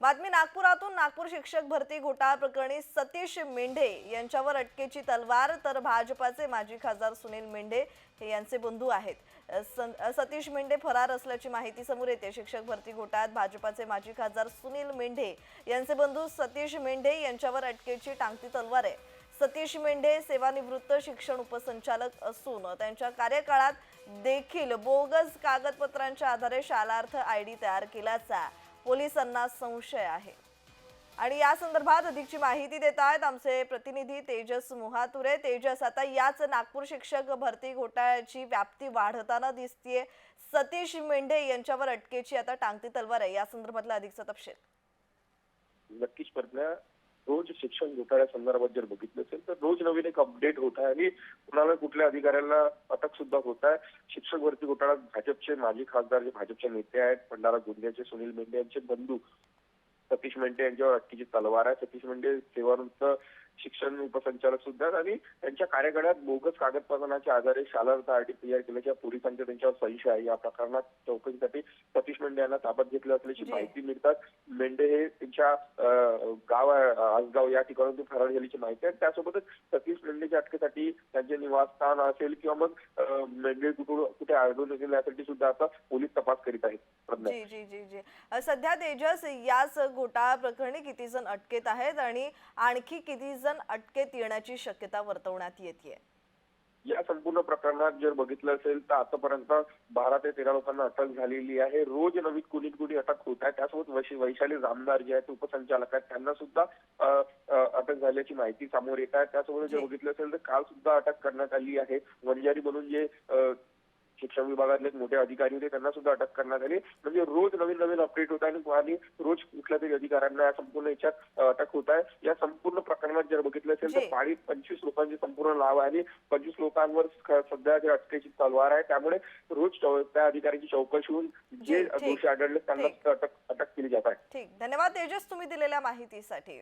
बातमी नागपुरातून नागपूर शिक्षक भरती घोटाळा प्रकरणी सतीश मेंढे यांच्यावर अटकेची तलवार तर भाजपाचे माजी खासदार सुनील मेंढे हे यांचे बंधू आहेत. सतीश मेंढे फरार असल्याची माहिती समोर येते. शिक्षक भरती घोटाळ्यात भाजपाचे माजी खासदार सुनील मेंढे यांचे बंधू सतीश मेंढे यांच्यावर अटकेची टांगती तलवार आहे. सतीश मेंढे सेवानिवृत्त शिक्षण उपसंचालक असून त्यांच्या कार्यकाळात देखील बोगस कागदपत्रांच्या आधारे शालार्थ आय डी तयार केल्याचा पोलिसांना संशय आहे. आणि या संदर्भात अधिकची माहिती देत आहेत आमचे प्रतिनिधी तेजस मोहातुरे. तेजस आता याच नागपूर शिक्षक भरती घोटाळ्याची व्याप्ती वाढताना दिसतीये. सतीश मेंढे यांच्यावर अटकेची आता टांगती तलवार आहे. या संदर्भातला अधिकचा तपशील. नक्कीच प्रज्ञा. शिक्षण घोटाळ्या संदर्भात जर बघितलं असेल तर रोज नवीन एक अपडेट होत आहे आणि कुणाला कुठल्या अधिकाऱ्याला अटक सुद्धा होत आहे. शिक्षक भरती घोटाळ्यात भाजपचे माजी खासदार जे भाजपचे नेते आहेत भंडारा गोंदियाचे सुनील मेंढे यांचे बंधू सतीश मेंढे यांच्यावर अटकेची तलवार आहे. सतीश मेंढे सेवानंतर शिक्षण उपसंचालक सुद्धा आहेत. आणि त्यांच्या कार्यकाळात बोगस कागदपत्रांच्या आधारे शालार्थ आरटी तयार केल्याच्या पोलिसांच्या त्यांच्यावर संशय आहे. या प्रकरणात चौकशीसाठी सतीश मेंढे यांना ताब्यात घेतलं असल्याची. माहिती मिळतात. मेंढे हे त्यांच्या गाव आसगाव या ठिकाणून ते फरार झाल्याची माहिती आहे. त्यासोबतच सतीश मेंढेच्या अटकेसाठी त्यांचे निवासस्थान असेल किंवा मग मेंढे कुठून कुठे आढळून यासाठी सुद्धा आता पोलीस तपास करीत आहेत. जी जी जी जी. सध्या तेजस याच घोटाळा प्रकरणी किती जण अटकेत आहेत आणि आणखी किती जण अटकेत येण्याची शक्यता वर्तवण्यात येते या संपूर्ण प्रकरणात जर बघितलं असेल तर आतापर्यंत बारा ते तेरा लोकांना अटक झालेली आहे. रोज नवीन कुणी कुणी अटक होत आहे. त्यासोबत वैश- वैशाली जामदार जे आहेत उपसंचालक आहेत त्यांना सुद्धा अटक झाल्याची माहिती समोर येत आहे. त्यासोबत जर. बघितलं असेल तर काल सुद्धा अटक करण्यात आली आहे. वंजारी म्हणून जे शिक्षण विभागातले मोठे अधिकारी होते. त्यांना सुद्धा अटक करण्यात आली. म्हणजे रोज नवीन नवीन अपडेट होत आहे आणि रोज कुठल्या तरी अधिकाऱ्यांना या संपूर्ण याच्यात अटक होत आहे. या संपूर्ण प्रकरणात जर बघितलं असेल. तर पाळीत पंचवीस लोकांची संपूर्ण नाव आहे आणि पंचवीस लोकांवर सध्या जे अटकेची तलवार आहे त्यामुळे रोज त्या अधिकाऱ्यांची चौकशी होऊन जे. दोषी आढळले त्यांना अटक अटक केली जात आहे. ठीक. धन्यवाद तेजस तुम्ही दिलेल्या माहितीसाठी.